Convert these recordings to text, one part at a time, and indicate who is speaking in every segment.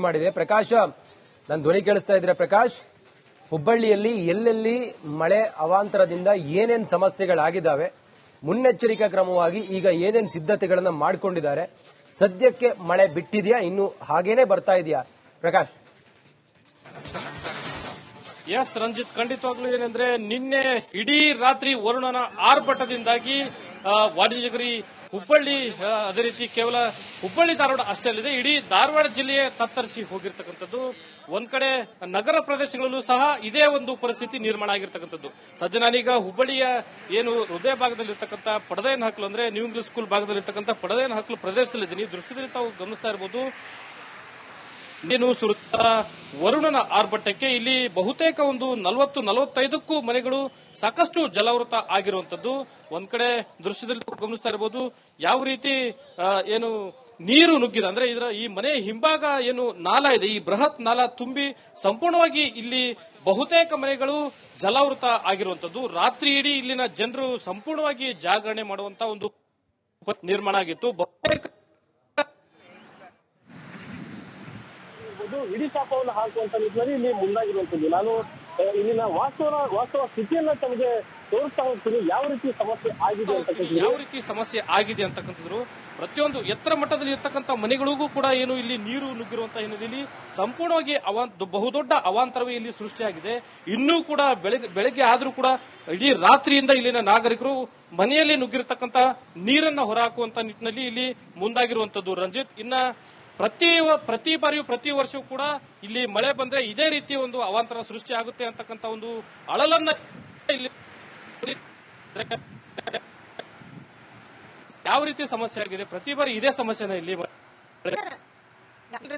Speaker 1: ಮಾಡಿದೆ. ಪ್ರಕಾಶ್ ನನ್ನ ಧ್ವನಿ ಕೇಳಿಸ್ತಾ ಇದ್ರೆ ಪ್ರಕಾಶ್? ಹುಬ್ಬಳ್ಳಿಯಲ್ಲಿ ಎಲ್ಲೆಲ್ಲಿ ಮಳೆ ಅವಾಂತರದಿಂದ ಏನೇನ್ ಸಮಸ್ಯೆಗಳಾಗಿದ್ದಾವೆ, ಮುನ್ನೆಚ್ಚರಿಕಾ ಕ್ರಮವಾಗಿ ಈಗ ಏನೇನ್ ಸಿದ್ಧತೆಗಳನ್ನ ಮಾಡ್ಕೊಂಡಿದ್ದಾರೆ, ಸದ್ಯಕ್ಕೆ ಮಳೆ ಬಿಟ್ಟಿದ್ಯಾ? ಇನ್ನು ಹಾಗೇನೆ ಬರ್ತಾ ಇದೆಯಾ? ಪ್ರಕಾಶ್.
Speaker 2: ಎಸ್ ರಂಜಿತ್, ಖಂಡಿತವಾಗ್ಲೂ ಏನಂದ್ರೆ ನಿನ್ನೆ ಇಡೀ ರಾತ್ರಿ ವರುಣನ ಆರ್ಭಟದಿಂದಾಗಿ ವಾಣಿಜ್ಯಗಿರಿ ಹುಬ್ಬಳ್ಳಿ ಅದೇ ರೀತಿ ಕೇವಲ ಹುಬ್ಬಳ್ಳಿ ಧಾರವಾಡ ಅಷ್ಟೇ ಅಲ್ಲದೆ ಇಡೀ ಧಾರವಾಡ ಜಿಲ್ಲೆಯೇ ತತ್ತರಿಸಿ ಹೋಗಿರ್ತಕ್ಕಂಥದ್ದು. ಒಂದ್ ಕಡೆ ನಗರ ಪ್ರದೇಶಗಳಲ್ಲೂ ಸಹ ಇದೇ ಒಂದು ಪರಿಸ್ಥಿತಿ ನಿರ್ಮಾಣ ಆಗಿರ್ತಕ್ಕಂಥದ್ದು. ಸದ್ಯ ನಾನೀಗ ಹುಬ್ಬಳ್ಳಿಯ ಏನು ಹೃದಯ ಭಾಗದಲ್ಲಿರ್ತಕ್ಕಂಥ ಪಡದೇನ ಹಕ್ಕಲು ಅಂದ್ರೆ ನ್ಯೂ ಇಂಗ್ಲಿಷ್ ಸ್ಕೂಲ್ ಭಾಗದಲ್ಲಿರ್ತಕ್ಕಂಥ ಪಡದೇನ ಹಾಕಲು ಪ್ರದೇಶದಲ್ಲಿದ್ದೀನಿ. ದೃಶ್ಯದಲ್ಲಿ ತಾವು ಗಮನಿಸ್ತಾ ಇರಬಹುದು ಏನು ಸುರತ ವರುಣನ ಆರ್ಭಟಕ್ಕೆ ಇಲ್ಲಿ ಬಹುತೇಕ ಒಂದು ನಲವತ್ತು, ನಲವತ್ತೈದಕ್ಕೂ ಮನೆಗಳು ಸಾಕಷ್ಟು ಜಲಾವೃತ ಆಗಿರುವಂತದ್ದು ಒಂದ್ ಕಡೆ ದೃಶ್ಯದಲ್ಲಿ ಗಮನಿಸ್ತಾ ಇರಬಹುದು ಯಾವ ರೀತಿ ಏನು ನೀರು ನುಗ್ಗಿದೆ. ಅಂದ್ರೆ ಇದರ ಈ ಮನೆ ಹಿಂಭಾಗ ಏನು ನಾಲ ಇದೆ, ಈ ಬೃಹತ್ ನಾಲ ತುಂಬಿ ಸಂಪೂರ್ಣವಾಗಿ ಇಲ್ಲಿ ಬಹುತೇಕ ಮನೆಗಳು ಜಲಾವೃತ ಆಗಿರುವಂತದ್ದು ರಾತ್ರಿ ಇಡೀ ಇಲ್ಲಿನ ಜನರು ಸಂಪೂರ್ಣವಾಗಿ ಜಾಗರಣೆ ಮಾಡುವಂತ ಒಂದು ನಿರ್ಮಾಣ ಆಗಿತ್ತು. ಬಹುತೇಕ
Speaker 3: ಇದು ಇಡೀ ಶಾಪವನ್ನು ಹಾಕುವಂತ ನಿಟ್ಟಿನಲ್ಲಿ ಇಲ್ಲಿ ಮುಂದಾಗಿರುವಂತದ್ದು ನಾನು ಇಲ್ಲಿನ ವಾಸ್ತವ ವಾಸ್ತವ ಸ್ಥಿತಿಯನ್ನ ತಮಗೆ ತೋರಿಸ್ತಾ ಹೋಗ್ತೀನಿ. ಯಾವ ರೀತಿ ಸಮಸ್ಯೆ ಆಗಿದೆ ಅಂತ
Speaker 2: ಯಾವ ರೀತಿ ಸಮಸ್ಯೆ ಆಗಿದೆ ಅಂತಕ್ಕಂಥದ್ರು ಪ್ರತಿಯೊಂದು ಎತ್ತರ ಮಟ್ಟದಲ್ಲಿ ಇರ್ತಕ್ಕಂಥ ಮನೆಗಳಿಗೂ ಕೂಡ ಏನು ಇಲ್ಲಿ ನೀರು ನುಗ್ಗಿರುವಂತಹ ಹಿನ್ನೆಲೆಯಲ್ಲಿ ಸಂಪೂರ್ಣವಾಗಿ ಅವಾಂತ ಬಹುದೊಡ್ಡ ಅವಾಂತರವೇ ಇಲ್ಲಿ ಸೃಷ್ಟಿಯಾಗಿದೆ. ಇನ್ನೂ ಕೂಡ ಬೆಳಗ್ಗೆ ಬೆಳಗ್ಗೆ ಆದ್ರೂ ಕೂಡ ಇಡೀ ರಾತ್ರಿಯಿಂದ ಇಲ್ಲಿನ ನಾಗರಿಕರು ಮನೆಯಲ್ಲಿ ನುಗ್ಗಿರತಕ್ಕಂತ ನೀರನ್ನ ಹೊರಹಾಕುವಂತ ನಿಟ್ಟಿನಲ್ಲಿ ಇಲ್ಲಿ ಮುಂದಾಗಿರುವಂತದ್ದು ರಂಜಿತ್ ಇನ್ನ ಪ್ರತಿ ಪ್ರತಿ ಬಾರಿಯೂ ಪ್ರತಿ ವರ್ಷವೂ ಕೂಡ ಇಲ್ಲಿ ಮಳೆ ಬಂದ್ರೆ ಇದೇ ರೀತಿ ಒಂದು ಅವಾಂತರ ಸೃಷ್ಟಿ ಆಗುತ್ತೆ ಅಂತಕ್ಕಂಥ ಒಂದು ಅಳಲನ್ನ ಇಲ್ಲಿ ಯಾವ ರೀತಿ ಸಮಸ್ಯೆ ಆಗಿದೆ? ಪ್ರತಿ ಬಾರಿ ಇದೇ ಸಮಸ್ಯೆನ ಇಲ್ಲಿ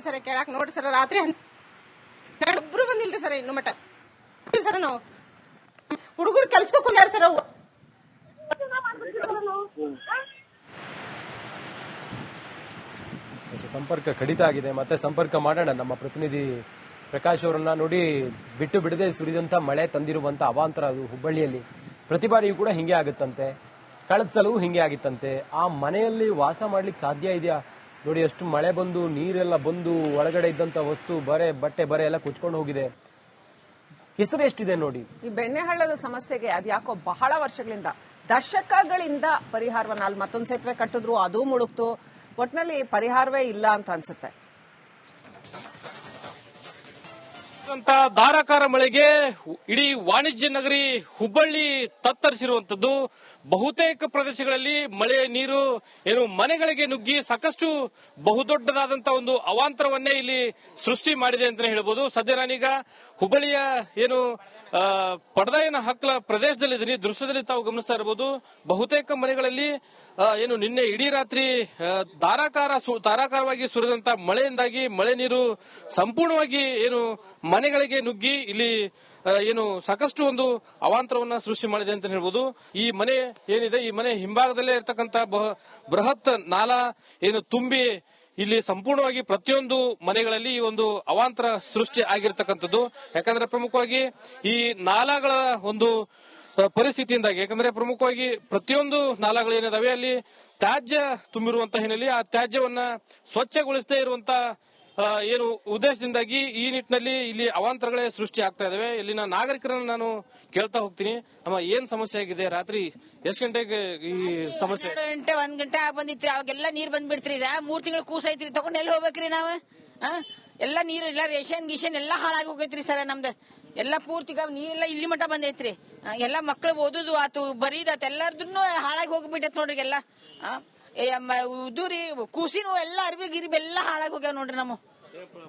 Speaker 4: ಸರ್ ಕೇಳಕ್ ನೋಡ್ರಿ ಸರ್, ರಾತ್ರಿ ಒಬ್ರು ಬಂದಿಲ್ರಿ ಸರ್ ಇನ್ನು ಮಟ್ಟ ಸರ್ ಹುಡುಗರು ಕೆಲ್ಸಕ್ಕೆ ಸರ್ ಅವು
Speaker 1: ಎಷ್ಟು ಸಂಪರ್ಕ ಕಡಿತ ಆಗಿದೆ. ಮತ್ತೆ ಸಂಪರ್ಕ ಮಾಡೋಣ. ನಮ್ಮ ಪ್ರತಿನಿಧಿ ಪ್ರಕಾಶ್ ಅವರನ್ನ ನೋಡಿ ಬಿಟ್ಟು ಬಿಡದೆ ಸುರಿದಂತ ಮಳೆ ತಂದಿರುವಂತ ಅವಾಂತರ ಅದು ಹುಬ್ಬಳ್ಳಿಯಲ್ಲಿ. ಪ್ರತಿ ಬಾರಿಯೂ ಕೂಡ ಹಿಂಗೆ ಆಗುತ್ತಂತೆ. ಕಳೆದ ಸಲವೂ ಹಿಂಗೆ ಆಗಿತ್ತಂತೆ. ಆ ಮನೆಯಲ್ಲಿ ವಾಸ ಮಾಡ್ಲಿಕ್ಕೆ ಸಾಧ್ಯ ಇದೆಯಾ? ನೋಡಿ, ಎಷ್ಟು ಮಳೆ ಬಂದು, ನೀರೆಲ್ಲ ಬಂದು, ಒಳಗಡೆ ಇದ್ದಂತ ವಸ್ತು, ಬರೆ, ಬಟ್ಟೆ, ಬರೆ ಎಲ್ಲ ಕುಚ್ಕೊಂಡು ಹೋಗಿದೆ. ಹೆಸರು ಎಷ್ಟಿದೆ ನೋಡಿ?
Speaker 5: ಈ ಬೆಣ್ಣೆಹಳ್ಳದ ಸಮಸ್ಯೆಗೆ ಅದ್ಯಾಕೋ ಬಹಳ ವರ್ಷಗಳಿಂದ ದಶಕಗಳಿಂದ ಪರಿಹಾರವನ್ನ ಅಲ್ಲಿ ಮತ್ತೊಂದು ಸೇತುವೆ ಕಟ್ಟಿದ್ರು, ಅದು ಮುಳುಗ್ತು. ಒಟ್ನಲ್ಲಿ ಪರಿಹಾರವೇ ಇಲ್ಲ ಅಂತ ಅನ್ಸುತ್ತೆ.
Speaker 2: ಧಾರಾಕಾರ ಮಳೆಗೆ ಇಡೀ ವಾಣಿಜ್ಯ ನಗರಿ ಹುಬ್ಬಳ್ಳಿ ತತ್ತರಿಸಿರುವಂತದ್ದು ಬಹುತೇಕ ಪ್ರದೇಶಗಳಲ್ಲಿ ಮಳೆ ನೀರು, ಏನು ಮನೆಗಳಿಗೆ ನುಗ್ಗಿ ಸಾಕಷ್ಟು ಬಹುದೊಡ್ಡದಾದಂತಹ ಒಂದು ಅವಾಂತರವನ್ನೇ ಇಲ್ಲಿ ಸೃಷ್ಟಿ ಮಾಡಿದೆ ಅಂತಾನೆ ಹೇಳಬಹುದು ಸದ್ಯ ನಾನೀಗ ಹುಬ್ಬಳ್ಳಿಯ ಏನು ಪಡದಾಯನ ಹಕ್ಕಲ ಪ್ರದೇಶದಲ್ಲಿದ್ದೀನಿ. ದೃಶ್ಯದಲ್ಲಿ ತಾವು ಗಮನಿಸ್ತಾ ಇರಬಹುದು ಬಹುತೇಕ ಮನೆಗಳಲ್ಲಿ ಏನು ನಿನ್ನೆ ಇಡೀ ರಾತ್ರಿ ಧಾರಾಕಾರ ಧಾರಾಕಾರವಾಗಿ ಸುರಿದಂತ ಮಳೆಯಿಂದಾಗಿ ಮಳೆ ನೀರು ಸಂಪೂರ್ಣವಾಗಿ ಏನು ಮನೆಗಳಿಗೆ ನುಗ್ಗಿ ಇಲ್ಲಿ ಏನು ಸಾಕಷ್ಟು ಒಂದು ಅವಾಂತರವನ್ನ ಸೃಷ್ಟಿ ಮಾಡಿದೆ ಅಂತ ಹೇಳ್ಬೋದು. ಈ ಮನೆ ಏನಿದೆ ಈ ಮನೆ ಹಿಂಭಾಗದಲ್ಲೇ ಇರತಕ್ಕಂತ ಬೃಹತ್ ನಾಲ ಏನು ತುಂಬಿ ಇಲ್ಲಿ ಸಂಪೂರ್ಣವಾಗಿ ಪ್ರತಿಯೊಂದು ಮನೆಗಳಲ್ಲಿ ಈ ಒಂದು ಅವಾಂತರ ಸೃಷ್ಟಿ ಆಗಿರ್ತಕ್ಕಂಥದ್ದು. ಯಾಕಂದ್ರೆ ಪ್ರಮುಖವಾಗಿ ಈ ನಾಲಾಗಳ ಒಂದು ಪರಿಸ್ಥಿತಿಯಿಂದಾಗಿ ಯಾಕಂದ್ರೆ ಪ್ರಮುಖವಾಗಿ ಪ್ರತಿಯೊಂದು ನಾಲಾಗಳು ಏನಿದಾವೆ ಅಲ್ಲಿ ತ್ಯಾಜ್ಯ ತುಂಬಿರುವಂತಹ ಹಿನ್ನೆಲೆ ಆ ತ್ಯಾಜ್ಯವನ್ನ ಸ್ವಚ್ಛಗೊಳಿಸದೇ ಇರುವಂತ ಆ, ಏನು ಉದ್ದೇಶದಿಂದಾಗಿ ಈ ನಿಟ್ಟಿನಲ್ಲಿ ಇಲ್ಲಿ ಅವಾಂತರಗಳೇ ಸೃಷ್ಟಿ ಆಗ್ತಾ ಇದಾವೆ. ಇಲ್ಲಿನ ನಾಗರಿಕರನ್ನ ನಾನು ಕೇಳ್ತಾ ಹೋಗ್ತೀನಿ. ಅಮ್ಮ ಏನ್ ಸಮಸ್ಯೆ ಆಗಿದೆ? ರಾತ್ರಿ ಎಷ್ಟು ಗಂಟೆಗೆ ಈ ಸಮಸ್ಯೆ?
Speaker 6: ಎರಡು ಗಂಟೆ ಒಂದ್ ಗಂಟೆ ಬಂದಿತ್ತು ಬಂದಿತ್ರಿ. ಅವಾಗೆಲ್ಲ ನೀರ್ ಬಂದ್ಬಿಡ್ತ್ರಿ. ಈಗ ಮೂರ್ ತಿಂಗಳು ಕೂಸೈತ್ರಿ. ತಗೊಂಡ್ ಎಲ್ಲಿ ಹೋಗ್ಬೇಕ್ರಿ ನಾವ್? ಎಲ್ಲ ನೀರು ಎಲ್ಲ ರೇಷನ್ ಗಿಷನ್ ಎಲ್ಲ ಹಾಳಾಗಿ ಹೋಗೈತ್ರಿ ಸರ್ ನಮ್ದು. ಎಲ್ಲ ಪೂರ್ತಿಗ ನೀರೆಲ್ಲ ಇಲ್ಲಿ ಮಟ್ಟ ಬಂದೈತ್ರಿ. ಎಲ್ಲ ಮಕ್ಳು ಓದುದು ಆತು ಬರೀದ ಎಲ್ಲಾರ್ದು ಹಾಳಾಗಿ ಹೋಗ್ಬಿಟ್ಟೈತ್ ನೋಡ್ರಿ ಎಲ್ಲ? ಏ, ಉದುರಿ ಕೂಸಿನ ಎಲ್ಲ ಅರ್ಬಿ ಗಿರ್ಬಿ ಎಲ್ಲ ಹಾಳಾಗಿ ಹೋಗ್ಯಾವ ನೋಡ್ರಿ ನಮ್ಮ.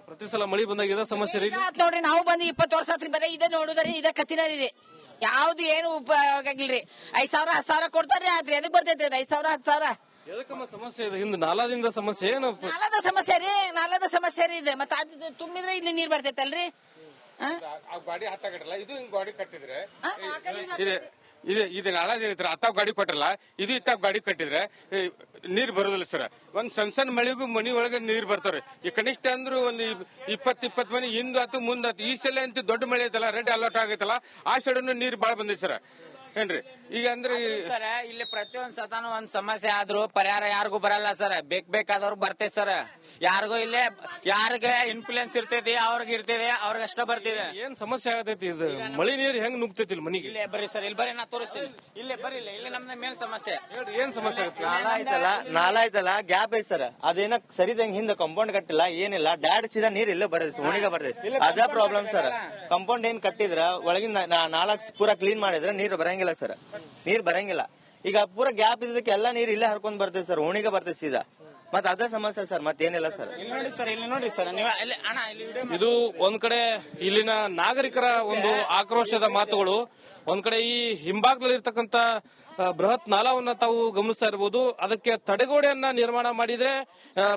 Speaker 2: ಪ್ರತಿ ಸಲ ಮಳಿ ಬಂದಾಗ ಇದೇ ಸಮಸ್ಯೆ ರೀ?
Speaker 6: ಆತ್ ನೋಡ್ರಿ ನಾವು ಬಂದು ಇಪ್ಪತ್ತು ವರ್ಷ ಆತ್ರಿ ಬರೀ ಇದೇ ನೋಡುದ್ರಿ ಇದೇ ಕತ್ತಿನರಿ ರೀ. ಯಾವ್ದು ಏನು ಉಪಯೋಗ ಆಗಿಲ್ರಿ ಐದ್ ಸಾವಿರ ಹತ್ತು ಸಾವಿರ ಕೊಡ್ತಾರ್ರಿ ಆತ್ರಿ ಎದಕ್ ಬರ್ತೈತ್ರಿ ಅದು? ಐದ್ ಸಾವಿರ ಹತ್ತು ಸಾವಿರ.
Speaker 2: ಎದಕ್ಕಮ್ಮ ಸಮಸ್ಯೆ ಇದೆ? ಹಿಂದೆ ನಾಲಾದಿಂದ ಸಮಸ್ಯೆ ಏನು?
Speaker 6: ನಾಲದ ಸಮಸ್ಯೆ ರೀ ನಾಲದ ಸಮಸ್ಯೆ ರೀ ಇದೆ. ಮತ್ತೆ ಅದು ತುಂಬಿದ್ರೆ ಇಲ್ಲಿ ನೀರ್ ಬರ್ತೈತಲ್ರಿ? ಆ?
Speaker 7: ಗಾಡಿ ಹತ್ತಾಗಟ್ಟಲ್ಲ? ಇದು ಹಿಂಗ್ ಗಾಡಿ ಕಟ್ಟಿದ್ರೆ?
Speaker 6: ಇದು.
Speaker 7: ಇದೆ ಇದು ಇದು ನಾಳ ಅತ್ತಾವ್ ಗಾಡಿ ಕೊಟ್ಟಲ್ಲ ಇದು ಇತ್ತಾವ್ ಗಾಡಿ ಕಟ್ಟಿದ್ರೆ ನೀರ್ ಬರೋದಿಲ್ಲ ಸರ್. ಒಂದ್ ಸಣ್ಣ ಸಣ್ಣ ಮಳೆಗೂ ಮನಿ ಒಳಗೆ ನೀರ್ ಬರ್ತಾವ್ರಿ. ಈ ಕನಿಷ್ಠ ಅಂದ್ರೂ ಒಂದ್ ಇಪ್- ಇಪ್ಪತ್ ಇಪ್ಪತ್ ಮನಿ ಹಿಂದ್ ಆತು ಮುಂದ್ ಆತು ಈ ಸಲ ಅಂತೂ ದೊಡ್ಡ ಮಳೆ ಐತಲ್ಲ, ರೆಡ್ ಅಲರ್ಟ್ ಆಗೈತಲ್ಲ, ಆ ಸೈಡ್ ನೀರ್ ಬಾಳ ಬಂದಿದೆ ಸರ್. ಏನ್ರಿ? ಈಗ ಅಂದ್ರೆ
Speaker 8: ಸರ್ ಇಲ್ಲಿ ಪ್ರತಿಯೊಂದ್ ಸತಾನು ಒಂದ್ ಸಮಸ್ಯೆ ಆದ್ರೂ ಪರಿಹಾರ ಯಾರಿಗೂ ಬರಲ್ಲ ಸರ್. ಬೇಕ್ ಬೇಕಾದವ್ರು ಬರ್ತೇವೆ ಸರ್. ಯಾರಿಗೂ ಇಲ್ಲೇ ಯಾರಿಗೆ ಇನ್ಫ್ಲೂಯೆನ್ಸ್ ಇರ್ತೈತಿ ಅವ್ರಿಗೆ ಇರ್ತೈತಿ ಅವ್ರಿಗೆ ಅಷ್ಟ ಬರ್ತಿದೆ.
Speaker 2: ಏನ್ ಸಮಸ್ಯೆ ಆಗತೈತಿ ಇದು? ಮಳಿ ನೀರ್ ಹೆಂಗ್ ನುಗ್ತೈತಿ ಇಲ್ಲಿ ಮನಿಗೆ?
Speaker 8: ಇಲ್ಲೇ ಬರ್ರಿ ಸರ್ ಇಲ್ಲಿ ಬರ್ರಿ ನಾ ತೋರಿಸ್ತೀನಿ. ಇಲ್ಲೇ ಬರ್ರಿ ಇಲ್ಲ ಇಲ್ಲಿ ನಮ್ದ ಮೇನ್ ಸಮಸ್ಯೆ.
Speaker 2: ಹೇಳ್ರಿ ಏನ್ ಸಮಸ್ಯೆ ಆಗತ್ತೆ?
Speaker 9: ನಾಲ ಐತಲ್ಲ ನಾಲ ಐತಲ್ಲ ಗ್ಯಾಪ್ ಐತ್ ಸರ್. ಅದೇನ ಸರಿದಂಗ್ ಹಿಂದ ಕಾಂಪೌಂಡ್ ಕಟ್ಟಿಲ್ಲ ಏನಿಲ್ಲ. ಡ್ಯಾಡ್ ಸೀದಾ ನೀರ್ ಇಲ್ಲೇ ಬರ್ತೈತಿ ಓಣಿಗೆ ಬರ್ತೈತಿ. ಅದ ಪ್ರಾಬ್ಲಮ್ ಸರ್. ಕಂಪೌಂಡ್ ಏನ್ ಕಟ್ಟಿದ್ರ ಒಳಗಿನ ನಾಲ್ಕು ಪೂರಾ ಕ್ಲೀನ್ ಮಾಡಿದ್ರೆ ನೀರ್ ಬರಂಗಿಲ್ಲ ಸರ್ ನೀರ್ ಬರಂಗಿಲ್ಲ. ಈಗ ಪೂರಾ ಗ್ಯಾಪ್ ಇದ್ದಕ್ಕೆ ಎಲ್ಲಾ ನೀರ್ ಇಲ್ಲೇ ಹರ್ಕೊಂಡ್ ಬರ್ತದೆ ಸರ್ ಓಣಿಗೆ ಬರ್ತದೆ ಸೀದಾ. ಮತ್ ಅದೇ ಸಮಸ್ಯೆ ಸರ್ ಮತ್ತೇನಿಲ್ಲ ಸರ್
Speaker 8: ಇಲ್ಲಿ ನೋಡಿ ಸರ್ ಇಲ್ಲಿ ನೋಡಿ ಸರ್ ನೀವು ಅಣ್ಣ ಇಲ್ಲಿ
Speaker 2: ಇದು ಒಂದ್ ಕಡೆ ಇಲ್ಲಿನ ನಾಗರಿಕರ ಒಂದು ಆಕ್ರೋಶದ ಮಾತುಗಳು ಒಂದ್ ಕಡೆ ಈ ಹಿಂಭಾಗದಲ್ಲಿರ್ತಕ್ಕಂಥ ಬೃಹತ್ ನಾಲವನ್ನ ತಾವು ಗಮನಿಸ್ತಾ ಇರಬಹುದು ಅದಕ್ಕೆ ತಡೆಗೋಡೆಯನ್ನ ನಿರ್ಮಾಣ ಮಾಡಿದ್ರೆ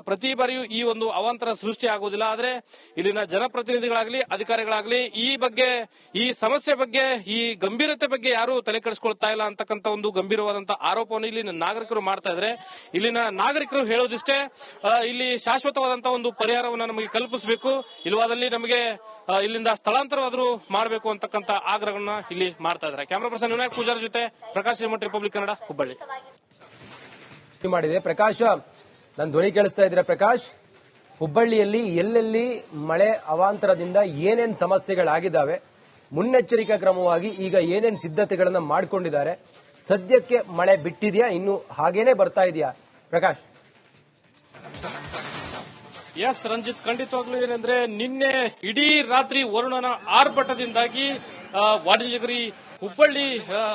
Speaker 2: ಪ್ರತಿ ಬಾರಿಯೂ ಈ ಒಂದು ಅವಾಂತರ ಸೃಷ್ಟಿ ಆಗುವುದಿಲ್ಲ. ಆದ್ರೆ ಇಲ್ಲಿನ ಜನಪ್ರತಿನಿಧಿಗಳಾಗ್ಲಿ, ಅಧಿಕಾರಿಗಳಾಗ್ಲಿ, ಈ ಬಗ್ಗೆ, ಈ ಸಮಸ್ಯೆ ಬಗ್ಗೆ, ಈ ಗಂಭೀರತೆ ಬಗ್ಗೆ ಯಾರು ತಲೆ ಕೆಡಿಸ್ಕೊಳ್ತಾ ಇಲ್ಲ ಅಂತಕ್ಕಂತ ಒಂದು ಗಂಭೀರವಾದಂತಹ ಆರೋಪವನ್ನು ಇಲ್ಲಿನ ನಾಗರಿಕರು ಮಾಡ್ತಾ ಇದ್ರೆ. ಇಲ್ಲಿನ ನಾಗರಿಕರು ಹೇಳೋದಿಷ್ಟೇ ಇಲ್ಲಿ ಶಾಶ್ವತವಾದಂತಹ ಒಂದು ಪರಿಹಾರವನ್ನು ನಮಗೆ ಕಲ್ಪಿಸಬೇಕು. ಇಲ್ವಾದಲ್ಲಿ ನಮಗೆ ಇಲ್ಲಿಂದ ಸ್ಥಳಾಂತರವಾದರೂ ಮಾಡಬೇಕು ಅಂತಕ್ಕಂತ ಆಗ್ರಹಗಳನ್ನ ಇಲ್ಲಿ ಮಾಡ್ತಾ ಇದ್ದಾರೆ ಕ್ಯಾಮರಾ ಪರ್ಸನ್ ವಿನಾಯಕ್ ಪೂಜಾರ್ ಜೊತೆ ಪ್ರಕಾಶ್ ರಿಮೋಟ್ ರಿಪಬ್ಲಿಕ್ ಕನ್ನಡ ಹುಬ್ಬಳ್ಳಿ.
Speaker 1: ಮಾಡಿದೆ. ಪ್ರಕಾಶ್ ನನ್ನ ಧ್ವನಿ ಕೇಳಿಸ್ತಾ ಇದ್ರೆ ಪ್ರಕಾಶ್? ಹುಬ್ಬಳ್ಳಿಯಲ್ಲಿ ಎಲ್ಲೆಲ್ಲಿ ಮಳೆ ಅವಾಂತರದಿಂದ ಏನೇನ್ ಸಮಸ್ಯೆಗಳಾಗಿದ್ದಾವೆ ಮುನ್ನೆಚ್ಚರಿಕಾ ಕ್ರಮವಾಗಿ ಈಗ ಏನೇನ್ ಸಿದ್ಧತೆಗಳನ್ನ ಮಾಡಿಕೊಂಡಿದ್ದಾರೆ ಸದ್ಯಕ್ಕೆ ಮಳೆ ಬಿಟ್ಟಿದ್ಯಾ? ಇನ್ನು ಹಾಗೇನೆ ಬರ್ತಾ ಇದೆಯಾ? ಪ್ರಕಾಶ್.
Speaker 2: ಎಸ್ ರಂಜಿತ್ ಖಂಡಿತವಾಗ್ಲೂ ಏನಂದ್ರೆ ನಿನ್ನೆ ಇಡೀ ರಾತ್ರಿ ವರುಣನ ಆರ್ಭಟದಿಂದಾಗಿ ವಾಡಿಜಗರಿ ಹುಬ್ಬಳ್ಳಿ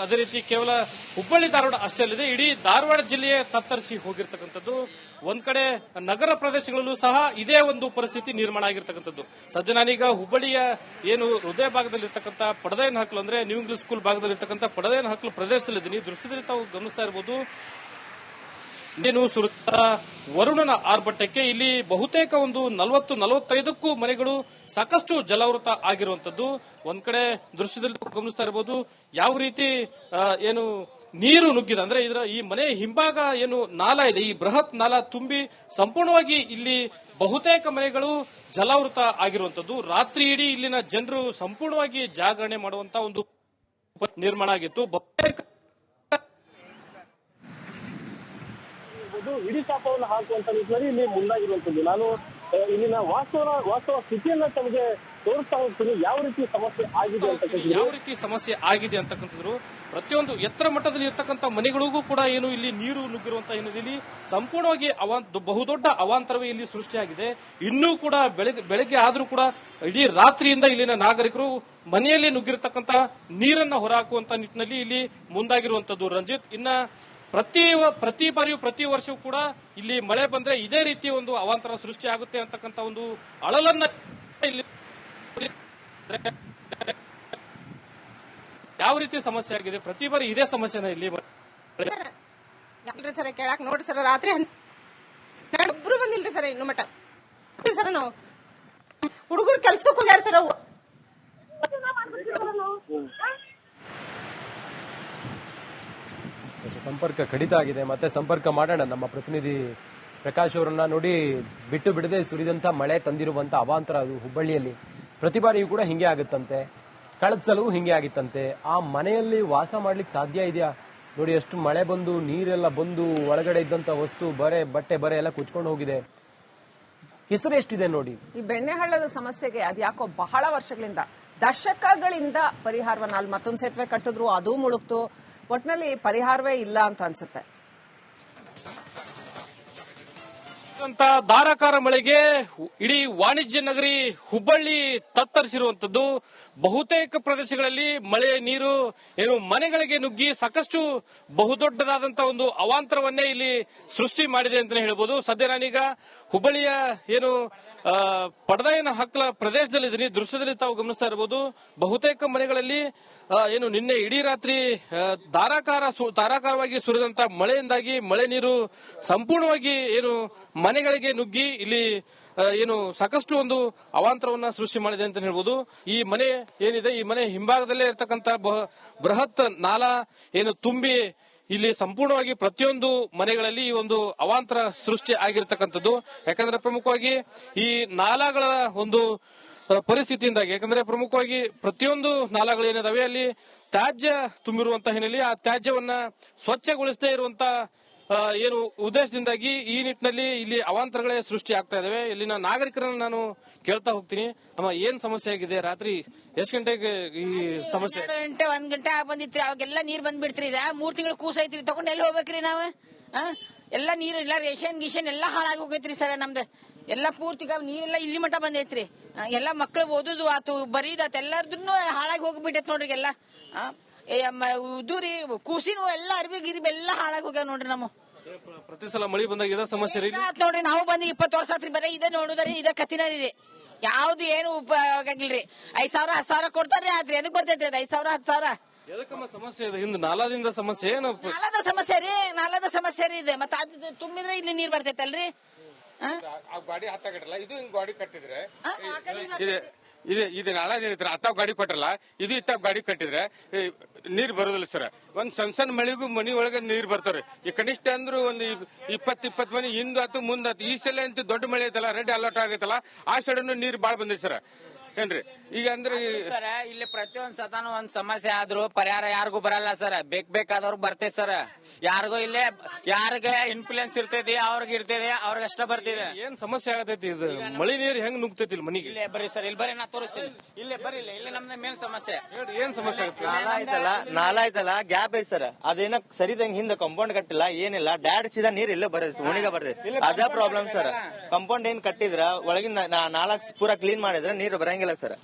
Speaker 2: ಅದೇ ರೀತಿ ಕೇವಲ ಹುಬ್ಬಳ್ಳಿ ಧಾರವಾಡ ಅಷ್ಟೇ ಅಲ್ಲದೆ ಇಡೀ ಧಾರವಾಡ ಜಿಲ್ಲೆಯೇ ತತ್ತರಿಸಿ ಹೋಗಿರ್ತಕ್ಕಂಥದ್ದು. ಒಂದ್ ಕಡೆ ನಗರ ಪ್ರದೇಶಗಳಲ್ಲೂ ಸಹ ಇದೇ ಒಂದು ಪರಿಸ್ಥಿತಿ ನಿರ್ಮಾಣ ಆಗಿರ್ತಕ್ಕಂಥದ್ದು. ಸದ್ಯ ನಾನೀಗ ಹುಬ್ಬಳ್ಳಿಯ ಏನು ಹೃದಯ ಭಾಗದಲ್ಲಿರ್ತಕ್ಕಂಥ ಪಡದೇನ ಹಕ್ಕಲು ಅಂದ್ರೆ ನ್ಯೂ ಇಂಗ್ಲಿಷ್ ಸ್ಕೂಲ್ ಭಾಗದಲ್ಲಿರ್ತಕ್ಕಂಥ ಪಡದೇನ ಹಕ್ಕಲು ಪ್ರದೇಶದಲ್ಲಿದ್ದೀನಿ. ದೃಶ್ಯದಲ್ಲಿ ತಾವು ಗಮನಿಸ್ತಾ ಇರಬಹುದು ಏನು ಸುರತ ವರುಣನ ಆರ್ಭಟಕ್ಕೆ ಇಲ್ಲಿ ಬಹುತೇಕ ಒಂದು ನಲವತ್ತು, ನಲವತ್ತೈದಕ್ಕೂ ಮನೆಗಳು ಸಾಕಷ್ಟು ಜಲಾವೃತ ಆಗಿರುವಂತದ್ದು ಒಂದ್ ಕಡೆ ದೃಶ್ಯದಲ್ಲಿ ಗಮನಿಸ್ತಾ ಇರಬಹುದು ಯಾವ ರೀತಿ ಏನು ನೀರು ನುಗ್ಗಿದೆ. ಅಂದ್ರೆ ಇದರ ಈ ಮನೆ ಹಿಂಭಾಗ ಏನು ನಾಲ ಇದೆ, ಈ ಬೃಹತ್ ನಾಲ ತುಂಬಿ ಸಂಪೂರ್ಣವಾಗಿ ಇಲ್ಲಿ ಬಹುತೇಕ ಮನೆಗಳು ಜಲಾವೃತ ಆಗಿರುವಂತದ್ದು ರಾತ್ರಿ ಇಡೀ ಇಲ್ಲಿನ ಜನರು ಸಂಪೂರ್ಣವಾಗಿ ಜಾಗರಣೆ ಮಾಡುವಂತ ಒಂದು ನಿರ್ಮಾಣ ಆಗಿತ್ತು. ಬಹುತೇಕ
Speaker 3: ಇದು ಇಡೀ ಶಾಪವನ್ನು ಹಾಕುವಂತ ನಿಟ್ಟಿನಲ್ಲಿ ಇಲ್ಲಿ ಮುಂದಾಗಿರುವಂತದ್ದು ನಾನು ಇಲ್ಲಿನ ವಾಸ್ತವ ವಾಸ್ತವ ಸ್ಥಿತಿಯನ್ನ ತಮಗೆ ತೋರಿಸ್ತಾ ಹೋಗ್ತೀನಿ. ಯಾವ ರೀತಿ ಸಮಸ್ಯೆ ಆಗಿದೆ ಅಂತ
Speaker 2: ಯಾವ ರೀತಿ ಸಮಸ್ಯೆ ಆಗಿದೆ ಅಂತಕ್ಕಂಥದ್ರು ಪ್ರತಿಯೊಂದು ಎತ್ತರ ಮಟ್ಟದಲ್ಲಿ ಇರ್ತಕ್ಕಂಥ ಮನೆಗಳಿಗೂ ಕೂಡ ಏನು ಇಲ್ಲಿ ನೀರು ನುಗ್ಗಿರುವಂತ ಹಿನ್ನೆಲೆಯಲ್ಲಿ ಸಂಪೂರ್ಣವಾಗಿ ಬಹುದೊಡ್ಡ ಅವಾಂತರವೇ ಇಲ್ಲಿ ಸೃಷ್ಟಿಯಾಗಿದೆ. ಇನ್ನೂ ಕೂಡ ಬೆಳಗ್ಗೆ ಬೆಳಗ್ಗೆ ಆದ್ರೂ ಕೂಡ ಇಡೀ ರಾತ್ರಿಯಿಂದ ಇಲ್ಲಿನ ನಾಗರಿಕರು ಮನೆಯಲ್ಲಿ ನುಗ್ಗಿರತಕ್ಕಂತ ನೀರನ್ನ ಹೊರಹಾಕುವಂತ ನಿಟ್ಟಿನಲ್ಲಿ ಇಲ್ಲಿ ಮುಂದಾಗಿರುವಂತದ್ದು ರಂಜಿತ್, ಇನ್ನ ಪ್ರತಿ ಪ್ರತಿ ಬಾರಿಯೂ ಪ್ರತಿ ವರ್ಷವೂ ಕೂಡ ಇಲ್ಲಿ ಮಳೆ ಬಂದ್ರೆ ಇದೇ ರೀತಿ ಒಂದು ಅವಾಂತರ ಸೃಷ್ಟಿ ಆಗುತ್ತೆ ಅಂತಕ್ಕಂಥ ಒಂದು ಅಳಲನ್ನ ಯಾವ ರೀತಿ ಸಮಸ್ಯೆ ಆಗಿದೆ? ಪ್ರತಿ ಬಾರಿ ಇದೇ ಸಮಸ್ಯೆನ ಇಲ್ಲಿ
Speaker 4: ಸರ್ ಕೇಳಾಕ್? ನೋಡ್ರಿ ಸರ್, ರಾತ್ರಿ ಒಬ್ರು ಬಂದಿಲ್ರಿ ಸರ್ ಇನ್ನು ಮಟ ಸರ್ ನಾವು ಹುಡುಗರು ಕೆಲ್ಸಕ್ಕೆ ಹೋಗ್ಯಾರ ಸರ್
Speaker 1: ಸಂಪರ್ಕ ಕಡಿತ ಆಗಿದೆ. ಮತ್ತೆ ಸಂಪರ್ಕ ಮಾಡೋಣ. ನಮ್ಮ ಪ್ರತಿನಿಧಿ ಪ್ರಕಾಶ್ ಅವರನ್ನ ನೋಡಿ ಬಿಟ್ಟು ಬಿಡದೆ ಸುರಿದಂತ ಮಳೆ ತಂದಿರುವಂತ ಅವಾಂತರ ಅದು ಹುಬ್ಬಳ್ಳಿಯಲ್ಲಿ. ಪ್ರತಿ ಬಾರಿಯೂ ಕೂಡ ಹಿಂಗೆ ಆಗುತ್ತಂತೆ. ಕಳೆದ ಹಿಂಗೆ ಆಗಿತ್ತಂತೆ. ಆ ಮನೆಯಲ್ಲಿ ವಾಸ ಮಾಡ್ಲಿಕ್ಕೆ ಸಾಧ್ಯ ಇದೆಯಾ? ನೋಡಿ, ಎಷ್ಟು ಮಳೆ ಬಂದು, ನೀರೆಲ್ಲ ಬಂದು, ಒಳಗಡೆ ಇದ್ದಂತ ವಸ್ತು, ಬರೆ, ಬಟ್ಟೆ, ಬರೆ ಎಲ್ಲ ಕುಚ್ಕೊಂಡು ಹೋಗಿದೆ. ಹೆಸರು ಎಷ್ಟಿದೆ ನೋಡಿ?
Speaker 5: ಈ ಬೆಣ್ಣೆಹಳ್ಳದ ಸಮಸ್ಯೆಗೆ ಅದ್ಯಾಕೋ ಬಹಳ ವರ್ಷಗಳಿಂದ ದಶಕಗಳಿಂದ ಪರಿಹಾರವನ್ನ ಅಲ್ಲಿ ಮತ್ತೊಂದು ಸೇತುವೆ ಕಟ್ಟಿದ್ರು, ಅದು ಮುಳುಗ್ತು. ಒಟ್ನಲ್ಲಿ ಪರಿಹಾರವೇ ಇಲ್ಲ ಅಂತ ಅನ್ಸುತ್ತೆ.
Speaker 2: ಅಂತ ಧಾರಾಕಾರ ಮಳೆಗೆ ಇಡೀ ವಾಣಿಜ್ಯ ನಗರಿ ಹುಬ್ಬಳ್ಳಿ ತತ್ತರಿಸಿರುವಂತದ್ದು. ಬಹುತೇಕ ಪ್ರದೇಶಗಳಲ್ಲಿ ಮಳೆ ನೀರು, ಏನು ಮನೆಗಳಿಗೆ ನುಗ್ಗಿ ಸಾಕಷ್ಟು ಬಹುದೊಡ್ಡದಾದಂತಹ ಒಂದು ಅವಾಂತರವನ್ನೇ ಇಲ್ಲಿ ಸೃಷ್ಟಿ ಮಾಡಿದೆ ಅಂತಾನೆ ಹೇಳಬಹುದು ಸದ್ಯ ನಾನೀಗ ಹುಬ್ಬಳ್ಳಿಯ ಏನು ಪಡದಾಯನ ಹಕ್ಕಲ ಪ್ರದೇಶದಲ್ಲಿದ್ದೀನಿ. ದೃಶ್ಯದಲ್ಲಿ ತಾವು ಗಮನಿಸ್ತಾ ಇರಬಹುದು. ಬಹುತೇಕ ಮನೆಗಳಲ್ಲಿ ಏನು ನಿನ್ನೆ ಇಡೀ ರಾತ್ರಿ ಧಾರಾಕಾರ ಧಾರಾಕಾರವಾಗಿ ಸುರಿದಂತ ಮಳೆಯಿಂದಾಗಿ ಮಳೆ ನೀರು ಸಂಪೂರ್ಣವಾಗಿ ಏನು ಮನೆಗಳಿಗೆ ನುಗ್ಗಿ ಇಲ್ಲಿ ಏನು ಸಾಕಷ್ಟು ಒಂದು ಅವಾಂತರವನ್ನ ಸೃಷ್ಟಿ ಮಾಡಿದೆ ಅಂತ ಹೇಳ್ಬೋದು. ಈ ಮನೆ ಏನಿದೆ ಈ ಮನೆ ಹಿಂಭಾಗದಲ್ಲೇ ಇರತಕ್ಕಂತ ಬೃಹತ್ ನಾಲ ಏನು ತುಂಬಿ ಇಲ್ಲಿ ಸಂಪೂರ್ಣವಾಗಿ ಪ್ರತಿಯೊಂದು ಮನೆಗಳಲ್ಲಿ ಈ ಒಂದು ಅವಾಂತರ ಸೃಷ್ಟಿ ಆಗಿರ್ತಕ್ಕಂಥದ್ದು. ಯಾಕಂದ್ರೆ ಪ್ರಮುಖವಾಗಿ ಈ ನಾಲಾಗಳ ಒಂದು ಪರಿಸ್ಥಿತಿಯಿಂದಾಗಿ ಯಾಕಂದ್ರೆ ಪ್ರಮುಖವಾಗಿ ಪ್ರತಿಯೊಂದು ನಾಲಗಳೇನಿದಾವೆ ಅಲ್ಲಿ ತ್ಯಾಜ್ಯ ತುಂಬಿರುವಂತಹ ಹಿನ್ನೆಲೆ ಆ ತ್ಯಾಜ್ಯವನ್ನ ಸ್ವಚ್ಛಗೊಳಿಸದೇ ಇರುವಂತ ಆ, ಏನು ಉದ್ದೇಶದಿಂದಾಗಿ ಈ ನಿಟ್ಟಿನಲ್ಲಿ ಇಲ್ಲಿ ಅವಾಂತರಗಳೇ ಸೃಷ್ಟಿ ಆಗ್ತಾ ಇದಾವೆ. ಇಲ್ಲಿನ ನಾಗರಿಕರನ್ನ ನಾನು ಕೇಳ್ತಾ ಹೋಗ್ತೀನಿ. ಅಮ್ಮ ಏನ್ ಸಮಸ್ಯೆ ಆಗಿದೆ? ರಾತ್ರಿ ಎಷ್ಟು ಗಂಟೆಗೆ ಈ ಸಮಸ್ಯೆ?
Speaker 6: ಗಂಟೆ ಒಂದ್ ಗಂಟೆ ಆಗ ಬಂದಿತ್ರಿ. ಅವಾಗೆಲ್ಲ ನೀರ್ ಬಂದ್ಬಿಡ್ತ್ರಿ ಇದ ಮೂರ್ ತಿಂಗಳು ಕೂಸ್ ಐತ್ರಿ ತಗೊಂಡ್ ಎಲ್ಲಿ ಹೋಗ್ಬೇಕ್ರಿ ನಾವ್? ಎಲ್ಲ ನೀರು ಇಲ್ಲ ರೇಷನ್ ಗಿಷನ್ ಎಲ್ಲ ಹಾಳಾಗಿ ಹೋಗೈತ್ರಿ ಸರ್ ನಮ್ದು. ಎಲ್ಲ ಪೂರ್ತಿ ನೀರೆಲ್ಲ ಇಲ್ಲಿ ಮಟ್ಟ ಬಂದೈತ್ರಿ. ಎಲ್ಲ ಮಕ್ಳು ಓದುದು ಆತು ಬರೀದಾತು ಎಲ್ಲಾರ್ದು ಹಾಳಾಗಿ ಹೋಗ್ಬಿಟ್ಟೈತ್ ನೋಡ್ರಿ ಎಲ್ಲ. ಆ? ಏ, ಅಮ್ಮ, ಇದು ರೀ ಕೂಸಿನ ಎಲ್ಲ ಅರ್ಬಿ ಗಿರಿಬಿ ಎಲ್ಲ ಹಾಳಾಗಿ ಹೋಗ್ಯಾವ ನೋಡ್ರಿ ನಮ್ಮ.
Speaker 2: ಪ್ರತಿ ಸಲ ಮಳಿ ಬಂದಾಗ ಇದೇ ಸಮಸ್ಯೆ ರೀ?
Speaker 6: ಆತ್ ನೋಡ್ರಿ ನಾವು ಬಂದು ಇಪ್ಪತ್ತು ವರ್ಷ ಆತ್ರಿ ಬರೀ ಇದೇ ನೋಡುದ್ರಿ ಇದೇ ಕತ್ತಿನಾರಿ ರೀ. ಯಾವ್ದು ಏನು ಉಪಯೋಗ ಆಗಿಲ್ರಿ ಐದ್ ಸಾವಿರ ಹತ್ತು ಸಾವಿರ ಕೊಡ್ತಾರ್ರಿ ಆತ್ರಿ ಎದಕ್ ಬರ್ತೈತ್ರಿ ಅದ್? ಐದ್ ಸಾವಿರ ಹತ್ತು ಸಾವಿರ.
Speaker 2: ಎದಕ್ಕಮ್ಮ ಸಮಸ್ಯೆ ಇದೆ? ಹಿಂದ್ ನಾಲಾದಿಂದ ಸಮಸ್ಯೆ ಏನು
Speaker 6: ನಾಲದ ಸಮಸ್ಯೆ ರೀ ನಾಲದ ಸಮಸ್ಯೆ ರೀ ಇದೆ. ಮತ್ತೆ ಅದು ತುಂಬಿದ್ರೆ ಇಲ್ಲಿ ನೀರ್ ಬರ್ತೈತಲ್ರಿ? ಆ?
Speaker 7: ಗಾಡಿ ಹತ್ತಾಗಟ್ಟಲ್ಲ ಇದು ಹಿಂಗ್ ಗಾಡಿ ಕಟ್ಟಿದ್ರೆ
Speaker 6: ಆ, ಆ ಕಡೆ ಇದು.
Speaker 7: ಇದು ಇದು ಇದು ನಾಳ ಏನೈತ್ರ ಅತ್ತಾವ್ ಗಾಡಿ ಕೊಟ್ಟಲ್ಲ ಇದು ಇತ್ತಾವ್ ಗಾಡಿ ಕಟ್ಟಿದ್ರೆ ನೀರ್ ಬರೋದಿಲ್ಲ ಸರ್. ಒಂದ್ ಸಣ್ಣ ಸಣ್ಣ ಮಳೆಗೂ ಮನಿ ಒಳಗೆ ನೀರ್ ಬರ್ತಾವ್ರಿ. ಈ ಕನಿಷ್ಠ ಅಂದ್ರೂ ಒಂದು ಇಪ್ಪತ್ ಇಪ್ಪತ್ ಮನಿ ಹಿಂದ್ ಆತು ಮುಂದ್ ಆತು. ಈ ಸಲ ಅಂತೂ ದೊಡ್ಡ ಮಳೆ ಐತಲ್ಲ, ರೆಡ್ ಅಲರ್ಟ್ ಆಗೈತಲ್ಲ, ಆ ಸೈಡ್ ನೀರ್ ಬಾಳ್ ಬಂದಿದೆ ಸರ್. ಏನ್ರಿ? ಈಗ ಅಂದ್ರೆ ಈ-
Speaker 8: ಸರ್ ಇಲ್ಲಿ ಪ್ರತಿಯೊಂದ್ ಸತಾನು ಒಂದ್ ಸಮಸ್ಯೆ ಆದ್ರೂ ಪರಿಹಾರ ಯಾರಿಗೂ ಬರಲ್ಲ ಸರ್. ಬೇಕ್ ಬೇಕಾದವ್ರು ಬರ್ತೇತಿ ಸರ್. ಯಾರಿಗೂ ಇಲ್ಲೇ ಯಾರಿಗೆ ಇನ್ಫ್ಲೂಯೆನ್ಸ್ ಇರ್ತೈತಿ ಅವ್ರಿಗೆ ಇರ್ತೈತಿ ಅವ್ರಿಗೆ ಅಷ್ಟ ಬರ್ತಿದೆ.
Speaker 2: ಏನ್ ಸಮಸ್ಯೆ ಆಗತೈತಿ ಇದು? ಮಳಿ ನೀರ್ ಹೆಂಗ್ ನುಗ್ತೈತಿ ಇಲ್ಲಿ ಮನಿಗೆ?
Speaker 8: ಇಲ್ಲೇ ಬರ್ರಿ ಸರ್ ಇಲ್ಲಿ ಬರ್ರಿ ನಾ ತೋರಿಸ್ತೀನಿ. ಇಲ್ಲೇ ಬರ್ರಿ ಇಲ್ಲ ಇಲ್ಲೇ ನಮ್ದು ಮೇನ್ ಸಮಸ್ಯೆ.
Speaker 2: ಹೇಳ್ರಿ ಏನ್ ಸಮಸ್ಯೆ ಆಗುತ್ತೆ?
Speaker 9: ನಾಲ ಐತಲ್ಲ ನಾಲ ಐತಲ್ಲ ಗ್ಯಾಪ್ ಐತ್ ಸರ್. ಅದೇನ ಸರಿದಂಗ್ ಹಿಂದ ಕಾಂಪೌಂಡ್ ಕಟ್ಟಿಲ್ಲ ಏನಿಲ್ಲ. ಡ್ಯಾಡ್ ಸೀದಾ ನೀರ್ ಇಲ್ಲೇ ಬರ್ತೈತಿ ಓಣಿಗೆ ಬರ್ತೈತಿ. ಅದ ಪ್ರಾಬ್ಲಮ್ ಸರ್. ಕಾಂಪೌಂಡ್ ಏನ್ ಕಟ್ಟಿದ್ರ ಒಳಗಿಂದ ನಾಲ್ಕು ನಾಲ್ಕ್ ಪೂರಾ ಕ್ಲೀನ್ ಮಾಡಿದ್ರೆ ನೀರ್ ಬರಂಗಿಲ್ಲ. ಸರ್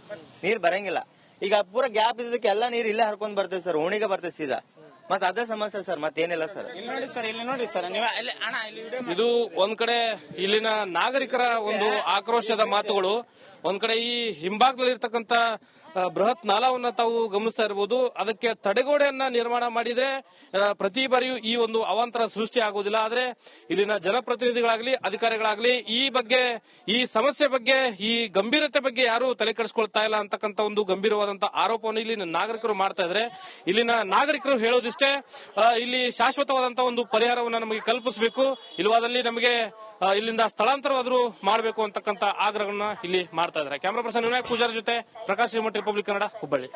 Speaker 9: ನೀರ್ ಬರಂಗಿಲ್ಲ. ಈಗ ಪೂರ ಗ್ಯಾಪ್ ಇದ್ದಕ್ಕೆ ಎಲ್ಲಾ ನೀರ್ ಇಲ್ಲೇ ಹರ್ಕೊಂಡ್ ಬರ್ತದೆ ಸರ್ ಓಣಿಗೆ ಬರ್ತದೆ ಸೀದಾ. ಮತ್ ಅದೇ ಸಮಸ್ಯೆ ಸರ್ ಮತ್ತೇನಿಲ್ಲ ಸರ್
Speaker 8: ಇಲ್ಲಿ ನೋಡಿ ಸರ್ ಇಲ್ಲಿ ನೋಡಿ ಸರ್ ನೀವು ಇಲ್ಲಿ ಅಣ್ಣ ಇಲ್ಲಿ ವಿಡಿಯೋ
Speaker 2: ಇದು ಒಂದ್ ಕಡೆ ಇಲ್ಲಿನ ನಾಗರಿಕರ ಒಂದು ಆಕ್ರೋಶದ ಮಾತುಗಳು ಒಂದ್ ಕಡೆ ಈ ಹಿಂಭಾಗದಲ್ಲಿ ಇರ್ತಕ್ಕಂತ ಬೃಹತ್ ನಾಲವನ್ನ ತಾವು ಗಮನಿಸ್ತಾ ಇರಬಹುದು ಅದಕ್ಕೆ ತಡೆಗೋಡೆಯನ್ನ ನಿರ್ಮಾಣ ಮಾಡಿದ್ರೆ ಪ್ರತಿ ಬಾರಿಯೂ ಈ ಒಂದು ಅವಾಂತರ ಸೃಷ್ಟಿ ಆಗುವುದಿಲ್ಲ. ಆದ್ರೆ ಇಲ್ಲಿನ ಜನಪ್ರತಿನಿಧಿಗಳಾಗ್ಲಿ, ಅಧಿಕಾರಿಗಳಾಗ್ಲಿ ಈ ಬಗ್ಗೆ, ಈ ಸಮಸ್ಯೆ ಬಗ್ಗೆ, ಈ ಗಂಭೀರತೆ ಬಗ್ಗೆ ಯಾರು ತಲೆ ಕೆಡಿಸ್ಕೊಳ್ತಾ ಇಲ್ಲ ಅಂತಕ್ಕಂತ ಒಂದು ಗಂಭೀರವಾದಂತಹ ಆರೋಪವನ್ನು ಇಲ್ಲಿನ ನಾಗರಿಕರು ಮಾಡ್ತಾ ಇದ್ರೆ. ಇಲ್ಲಿನ ನಾಗರಿಕರು ಹೇಳೋದಿಷ್ಟೇ ಇಲ್ಲಿ ಶಾಶ್ವತವಾದಂತಹ ಒಂದು ಪರಿಹಾರವನ್ನು ನಮಗೆ ಕಲ್ಪಿಸಬೇಕು. ಇಲ್ಲವಾದಲ್ಲಿ ನಮಗೆ ಇಲ್ಲಿಂದ ಸ್ಥಳಾಂತರವಾದರೂ ಮಾಡಬೇಕು ಅಂತಕ್ಕಂತ ಆಗ್ರಹವನ್ನ ಇಲ್ಲಿ ಮಾಡ್ತಾ ಇದ್ದಾರೆ ಕ್ಯಾಮರಾ ಪರ್ಸನ್ ವಿನಾಯಕ್ ಪೂಜಾರ ಜೊತೆ ಪ್ರಕಾಶ್ ರಿಮೋಟ್ ರಿಪಬ್ಲಿಕ್ ಕನ್ನಡ ಹುಬ್ಬಳ್ಳಿ.